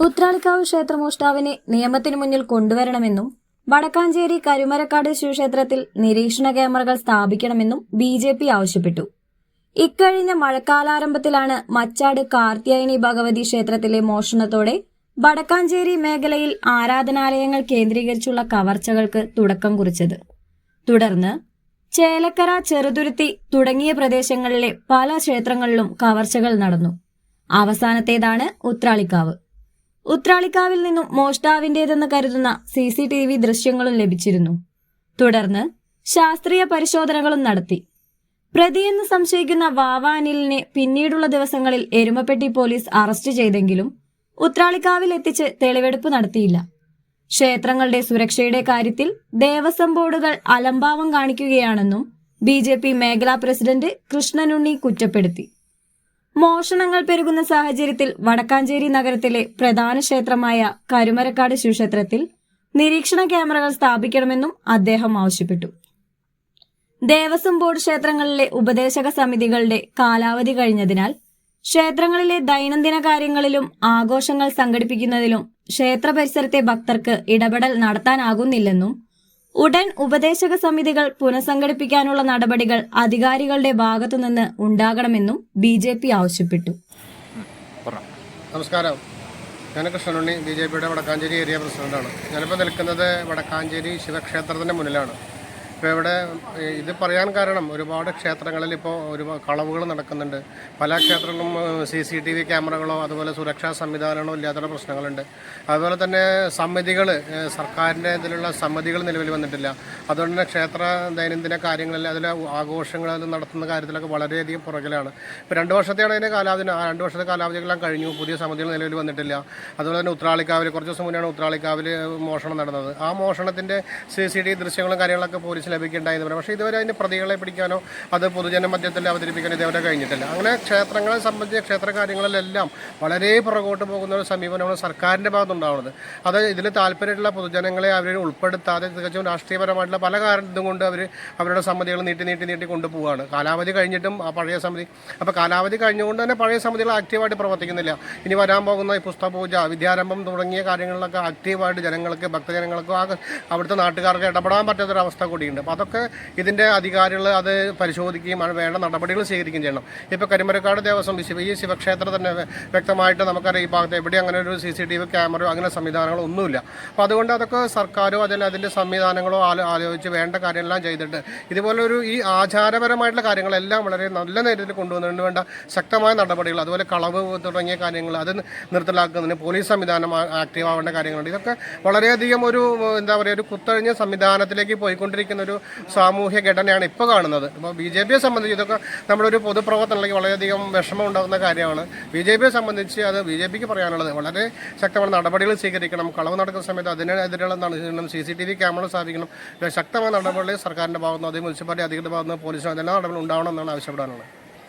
ഉത്രാളിക്കാവ് ക്ഷേത്രമോഷ്ടാവിനെ നിയമത്തിനു മുന്നിൽ കൊണ്ടുവരണമെന്നും വടക്കാഞ്ചേരി കരുമരക്കാട് ശിവക്ഷേത്രത്തിൽ നിരീക്ഷണ ക്യാമറകൾ സ്ഥാപിക്കണമെന്നും ബി ജെ പി ആവശ്യപ്പെട്ടു. ഇക്കഴിഞ്ഞ മഴക്കാലാരംഭത്തിലാണ് മച്ചാട് കാർത്യായനി ഭഗവതി ക്ഷേത്രത്തിലെ മോഷണത്തോടെ വടക്കാഞ്ചേരി മേഖലയിൽ ആരാധനാലയങ്ങൾ കേന്ദ്രീകരിച്ചുള്ള കവർച്ചകൾക്ക് തുടക്കം കുറിച്ചത്. തുടർന്ന് ചേലക്കര ചെറുതുരുത്തി തുടങ്ങിയ പ്രദേശങ്ങളിലെ പല ക്ഷേത്രങ്ങളിലും കവർച്ചകൾ നടന്നു. അവസാനത്തേതാണ് ഉത്രാളിക്കാവ്. ഉത്രാളിക്കാവിൽ നിന്നും മോഷ്ടാവിന്റേതെന്ന് കരുതുന്ന സി സി ടി വി ദൃശ്യങ്ങളും ലഭിച്ചിരുന്നു. തുടർന്ന് ശാസ്ത്രീയ പരിശോധനകളും നടത്തി. പ്രതിയെന്ന് സംശയിക്കുന്ന വാവാനിലിനെ പിന്നീടുള്ള ദിവസങ്ങളിൽ എരുമപ്പെട്ടി പോലീസ് അറസ്റ്റ് ചെയ്തെങ്കിലും ഉത്രാളിക്കാവിൽ എത്തിച്ച് തെളിവെടുപ്പ് നടത്തിയില്ല. ക്ഷേത്രങ്ങളുടെ സുരക്ഷയുടെ കാര്യത്തിൽ ദേവസ്വം ബോർഡുകൾ അലംഭാവം കാണിക്കുകയാണെന്നും ബി മേഖലാ പ്രസിഡന്റ് കൃഷ്ണനുണ്ണി കുറ്റപ്പെടുത്തി. മോഷണങ്ങൾ പെരുകുന്ന സാഹചര്യത്തിൽ വടക്കാഞ്ചേരി നഗരത്തിലെ പ്രധാന ക്ഷേത്രമായ കരുമരക്കാട് ശിവക്ഷേത്രത്തിൽ നിരീക്ഷണ ക്യാമറകൾ സ്ഥാപിക്കണമെന്നും അദ്ദേഹം ആവശ്യപ്പെട്ടു. ദേവസ്വം ബോർഡ് ക്ഷേത്രങ്ങളിലെ ഉപദേശക സമിതികളുടെ കാലാവധി കഴിഞ്ഞതിനാൽ ക്ഷേത്രങ്ങളിലെ ദൈനംദിന കാര്യങ്ങളിലും ആഘോഷങ്ങൾ സംഘടിപ്പിക്കുന്നതിലും ക്ഷേത്ര പരിസരത്തെ ഭക്തർക്ക് ഇടപെടൽ നടത്താനാകുന്നില്ലെന്നും ഉടൻ ഉപദേശക സമിതികൾ പുനഃസംഘടിപ്പിക്കാനുള്ള നടപടികൾ അധികാരികളുടെ ഭാഗത്തുനിന്ന് ഉണ്ടാകണമെന്നും ബി ജെ പി ആവശ്യപ്പെട്ടു. നമസ്കാരം. ഞാൻ കൃഷ്ണനുണ്ണി ബി ജെ പിയുടെ വടക്കാഞ്ചേരി ഏരിയ പ്രസിഡന്റാണ്. ഞാനിപ്പോൾ നിൽക്കുന്നത് വടക്കാഞ്ചേരി ശിവക്ഷേത്രത്തിന്റെ മുന്നിലാണ്. ഇപ്പോൾ ഇവിടെ ഇത് പറയാൻ കാരണം ഒരുപാട് ക്ഷേത്രങ്ങളിൽ ഇപ്പോൾ ഒരുപാട് കളവുകൾ നടക്കുന്നുണ്ട്. പല ക്ഷേത്രങ്ങളിലും സി സി ടി വി ക്യാമറകളോ അതുപോലെ സുരക്ഷാ സംവിധാനങ്ങളോ ഇല്ലാത്ത പ്രശ്നങ്ങളുണ്ട്. അതുപോലെ തന്നെ സമിതികൾ സർക്കാരിന്റെ ഇതിലുള്ള സമിതികൾ നിലവിൽ വന്നിട്ടില്ല. അതുകൊണ്ട് തന്നെ ക്ഷേത്ര ദൈനംദിന കാര്യങ്ങളിൽ അതിലെ ആഘോഷങ്ങൾ നടത്തുന്ന കാര്യത്തിലൊക്കെ വളരെയധികം പുറകിലാണ്. ഇപ്പോൾ രണ്ട് വർഷത്തെയാണ് അതിന്റെ കാലാവധി രണ്ട് വർഷത്തെ കാലാവധികളെല്ലാം കഴിഞ്ഞു. പുതിയ സമിതികൾ നിലവിൽ വന്നിട്ടില്ല. അതുപോലെ തന്നെ ഉത്രാളിക്കാവിൽ കുറച്ച് ദിവസം മുന്നെയാണ് ഉത്രാളിക്കാവിൽ മോഷണം നടന്നത്. ആ മോഷണത്തിന്റെ സി സി ടി ദൃശ്യങ്ങളും കാര്യങ്ങളൊക്കെ പോലീസ് എന്ന് പറയുന്നത് പക്ഷേ ഇതുവരെ അതിന്റെ പ്രതികളെ പിടിക്കാനോ അത് പൊതുജന മധ്യത്തിൽ അവതരിപ്പിക്കാനോ ഇതുവരെ കഴിഞ്ഞിട്ടില്ല. അങ്ങനെ ക്ഷേത്രങ്ങളെ സംബന്ധിച്ച് ക്ഷേത്ര കാര്യങ്ങളിലെല്ലാം വളരെ പുറകോട്ട് പോകുന്ന ഒരു സമീപനമാണ് സർക്കാരിന്റെ ഭാഗത്തുണ്ടാവുന്നത് അത് ഇതിൽ താല്പര്യമുള്ള പൊതുജനങ്ങളെ അവർ ഉൾപ്പെടുത്താതെ തികച്ചും രാഷ്ട്രീയപരമായിട്ടുള്ള പല കാരണത്തും കൊണ്ട് അവർ അവരുടെ സമിതികൾ നീട്ടി നീട്ടി നീട്ടി കൊണ്ടുപോവുകയാണ്. കാലാവധി കഴിഞ്ഞിട്ടും ആ പഴയ സമിതി. അപ്പോൾ കാലാവധി കഴിഞ്ഞുകൊണ്ട് തന്നെ പഴയ സമിതികൾ ആക്റ്റീവായിട്ട് പ്രവർത്തിക്കുന്നില്ല. ഇനി വരാൻ പോകുന്ന ഈ പുസ്തകപൂജ വിദ്യാരംഭം തുടങ്ങിയ കാര്യങ്ങളിലൊക്കെ ആക്റ്റീവായിട്ട് ജനങ്ങൾക്ക് ഭക്തജനങ്ങൾക്കും അവിടുത്തെ നാട്ടുകാർക്ക് ഇടപെടാൻ പറ്റാത്തൊരവസ്ഥ കൂടിയുണ്ട്. അപ്പോൾ അതൊക്കെ ഇതിന്റെ അധികാരികൾ അത് പരിശോധിക്കുകയും വേണ്ട നടപടികൾ സ്വീകരിക്കുകയും ചെയ്യണം. ഇപ്പോൾ കരിമരക്കാട് ദേവസ്വം ശിവ- ഈ ശിവക്ഷേത്രം തന്നെ വ്യക്തമായിട്ട് നമുക്കറിയാം ഈ ഭാഗത്ത് എവിടെ അങ്ങനെ ഒരു സി സി ടി വി ക്യാമറയോ അങ്ങനെ സംവിധാനങ്ങളോ ഒന്നുമില്ല. അപ്പോൾ അതുകൊണ്ട് അതൊക്കെ സർക്കാരോ അതിൽ അതിന്റെ സംവിധാനങ്ങളോ ആലോ ആലോചിച്ച് വേണ്ട കാര്യങ്ങളെല്ലാം ചെയ്തിട്ട് ഇതുപോലെ ഒരു ഈ ആചാരപരമായിട്ടുള്ള കാര്യങ്ങളെല്ലാം വളരെ നല്ല നേരത്തിൽ കൊണ്ടുവന്നതിന് വേണ്ട ശക്തമായ നടപടികൾ അതുപോലെ കളവ് തുടങ്ങിയ കാര്യങ്ങൾ അത് നിർത്തലാക്കുന്നതിന് പോലീസ് സംവിധാനം ആക്റ്റീവ് ആവേണ്ട കാര്യങ്ങളുണ്ട്. ഇതൊക്കെ വളരെയധികം ഒരു എന്താ പറയുക ഒരു കുത്തഴിഞ്ഞ സംവിധാനത്തിലേക്ക് പോയിക്കൊണ്ടിരിക്കുന്ന ഒരു സാമൂഹ്യ ഘടനയാണ് ഇപ്പോൾ കാണുന്നത്. ഇപ്പോൾ ബി ജെ പിയെ സംബന്ധിച്ച് ഇതൊക്കെ നമ്മുടെ ഒരു പൊതുപ്രവർത്തനം അല്ലെങ്കിൽ വളരെയധികം വിഷമം ഉണ്ടാകുന്ന കാര്യമാണ്. ബി ജെ പിയെ സംബന്ധിച്ച് അത് ബി ജെ പിക്ക് പറയാനുള്ളത് വളരെ ശക്തമായ നടപടികൾ സ്വീകരിക്കണം. കളവ് നടക്കുന്ന സമയത്ത് അതിനെതിരെയുള്ള നടപടികളും C C T V camera സ്ഥാപിക്കണം. ശക്തമായ നടപടികൾ സർക്കാരിന്റെ ഭാഗത്തുനിന്ന് അതേ മുനിസിപ്പാലിറ്റി അധികൃതരുടെ ഭാഗത്തുനിന്ന് പോലീസിനും അതെല്ലാം നടപടികൾ ഉണ്ടാവണം എന്നാണ് ആവശ്യപ്പെടാനുള്ളത്.